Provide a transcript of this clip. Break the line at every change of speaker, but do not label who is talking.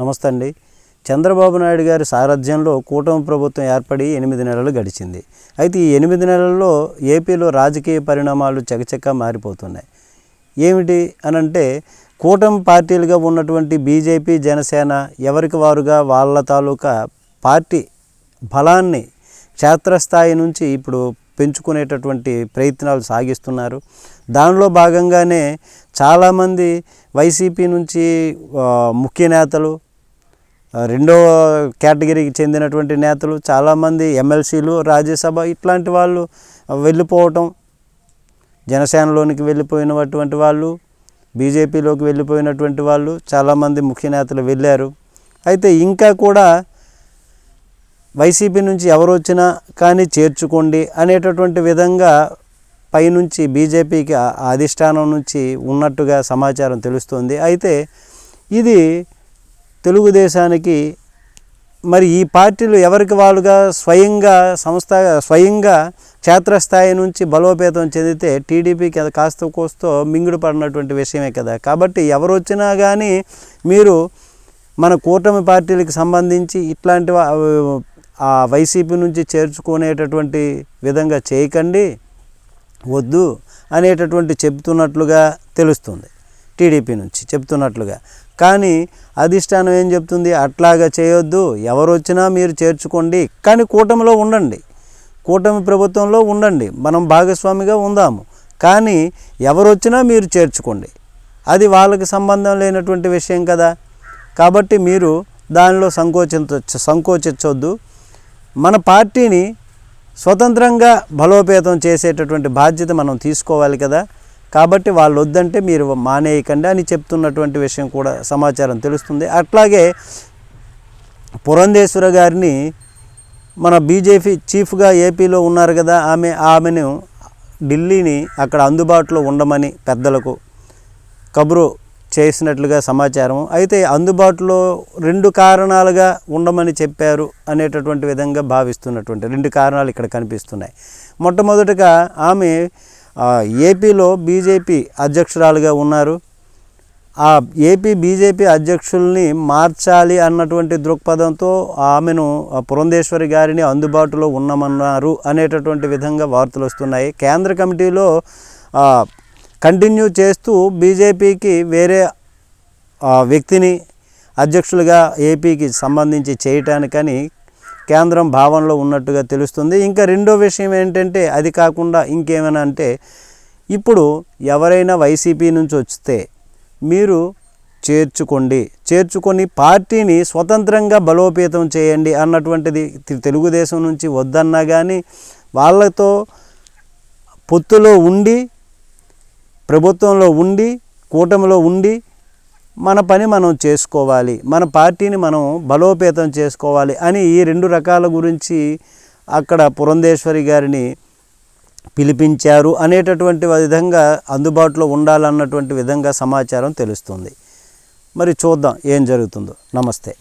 నమస్తే అండి. చంద్రబాబు నాయుడు గారి సారథ్యంలో కూటమి ప్రభుత్వం ఏర్పడి ఎనిమిది నెలలు గడిచింది. అయితే ఈ ఎనిమిది నెలల్లో ఏపీలో రాజకీయ పరిణామాలు చకచక్క మారిపోతున్నాయి. ఏమిటి అనంటే కూటమి పార్టీలుగా ఉన్నటువంటి బీజేపీ జనసేన ఎవరికి వారుగా వాళ్ళ తాలూకా పార్టీ బలాన్ని క్షేత్రస్థాయి నుంచి ఇప్పుడు పెంచుకునేటటువంటి ప్రయత్నాలు సాగిస్తున్నారు. దానిలో భాగంగానే చాలామంది వైసీపీ నుంచి ముఖ్య నేతలు రెండో కేటగిరీకి చెందినటువంటి నేతలు చాలామంది ఎమ్మెల్సీలు రాజ్యసభ ఇట్లాంటి వాళ్ళు వెళ్ళిపోవటం జనసేనలోనికి వెళ్ళిపోయినటువంటి వాళ్ళు బీజేపీలోకి వెళ్ళిపోయినటువంటి వాళ్ళు చాలామంది ముఖ్య నేతలు వెళ్ళారు. అయితే ఇంకా కూడా వైసీపీ నుంచి ఎవరు వచ్చినా కానీ చేర్చుకోండి అనేటటువంటి విధంగా పైనుంచి బీజేపీకి అధిష్టానం నుంచి ఉన్నట్టుగా సమాచారం తెలుస్తుంది. అయితే ఇది తెలుగుదేశానికి మరి ఈ పార్టీలు ఎవరికి వాళ్ళుగా స్వయంగా సంస్థ స్వయంగా క్షేత్రస్థాయి నుంచి బలోపేతం చెందితే టీడీపీకి అది కాస్త కోస్తో మింగుడు పడినటువంటి విషయమే కదా. కాబట్టి ఎవరు వచ్చినా కానీ మీరు మన కూటమి పార్టీలకు సంబంధించి ఇట్లాంటి ఆ వైసీపీ నుంచి చేర్చుకునేటటువంటి విధంగా చేయకండి వద్దు అనేటటువంటి చెబుతున్నట్లుగా తెలుస్తుంది. టీడీపీ నుంచి చెప్తున్నట్లుగా. కానీ అధిష్టానం ఏం చెప్తుంది? అట్లాగా చేయొద్దు. ఎవరు వచ్చినా మీరు చేర్చుకోండి. కానీ కూటమిలో ఉండండి. కూటమి ప్రభుత్వంలో ఉండండి. మనం భాగస్వామిగా ఉందాము. కానీ ఎవరు వచ్చినా మీరు చేర్చుకోండి. అది వాళ్ళకి సంబంధం లేనటువంటి విషయం కదా. కాబట్టి మీరు దానిలో సంకోచించ సంకోచించవద్దు మన పార్టీని స్వతంత్రంగా బలోపేతం చేసేటటువంటి బాధ్యత మనం తీసుకోవాలి కదా. కాబట్టి వాళ్ళు వద్దంటే మీరు మానేయకండి అని చెప్తున్నటువంటి విషయం కూడా సమాచారం తెలుస్తుంది. అట్లాగే పురంధేశ్వర గారిని మన బీజేపీ చీఫ్గా ఏపీలో ఉన్నారు కదా ఆమె ఆమెను ఢిల్లీని అక్కడ అందుబాటులో ఉండమని పెద్దలకు కబురు చేసినట్లుగా సమాచారం అయితే అందుబాటులో రెండు కారణాలుగా ఉండమని చెప్పారు అనేటటువంటి విధంగా భావిస్తున్నటువంటి రెండు కారణాలు ఇక్కడ కనిపిస్తున్నాయి. మొట్టమొదటిగా ఆమె ఏపీలో బీజేపీ అధ్యక్షురాలుగా ఉన్నారు. ఆ ఏపీ బీజేపీ అధ్యక్షుల్ని మార్చాలి అన్నటువంటి దృక్పథంతో ఆమెను పురంధేశ్వరి గారిని అందుబాటులో ఉన్నామన్నారు అనేటటువంటి విధంగా వార్తలు వస్తున్నాయి. కేంద్ర కమిటీలో కంటిన్యూ చేస్తూ బీజేపీకి వేరే వ్యక్తిని అధ్యక్షులుగా ఏపీకి సంబంధించి చేయటానికని కేంద్రం భావనలో ఉన్నట్టుగా తెలుస్తుంది. ఇంకా రెండో విషయం ఏంటంటే అది కాకుండా ఇంకేమైనా అంటే ఇప్పుడు ఎవరైనా వైసీపీ నుంచి వస్తే మీరు చేర్చుకోండి. చేర్చుకొని పార్టీని స్వతంత్రంగా బలోపేతం చేయండి అన్నటువంటిది తెలుగుదేశం నుంచి వద్దన్నా కానీ వాళ్ళతో పొత్తులో ఉండి ప్రభుత్వంలో ఉండి కూటమిలో ఉండి మన పని మనం చేసుకోవాలి మన పార్టీని మనం బలోపేతం చేసుకోవాలి అని ఈ రెండు రకాల గురించి అక్కడ పురంధేశ్వరి గారిని పిలిపించారు అనేటటువంటి విధంగా అందుబాటులో ఉండాలన్నటువంటి విధంగా సమాచారం తెలుస్తుంది. మరి చూద్దాం ఏం జరుగుతుందో. నమస్తే.